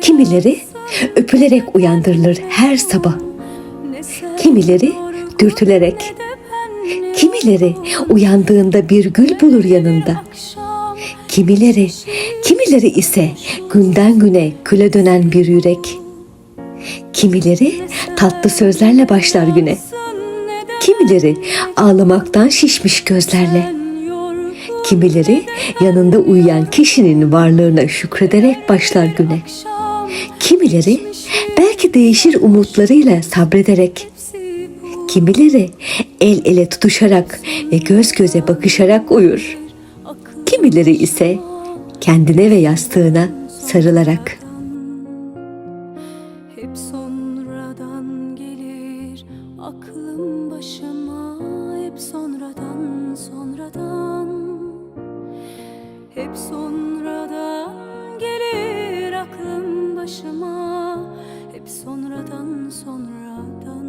Kimileri öpülerek uyandırılır her sabah. Kimileri dürtülerek, kimileri uyandığında bir gül bulur yanında. Kimileri, kimileri ise günden güne küle dönen bir yürek. Kimileri tatlı sözlerle başlar güne. Kimileri ağlamaktan şişmiş gözlerle. Kimileri yanında uyuyan kişinin varlığına şükrederek başlar güne. Kimileri belki değişir umutlarıyla sabrederek. Kimileri el ele tutuşarak ve göz göze bakışarak uyur. Kimileri ise kendine ve yastığına sarılarak. Hep sonradan gelir aklım başıma Hep sonradan gelir aklım başıma. Hep sonradan sonradan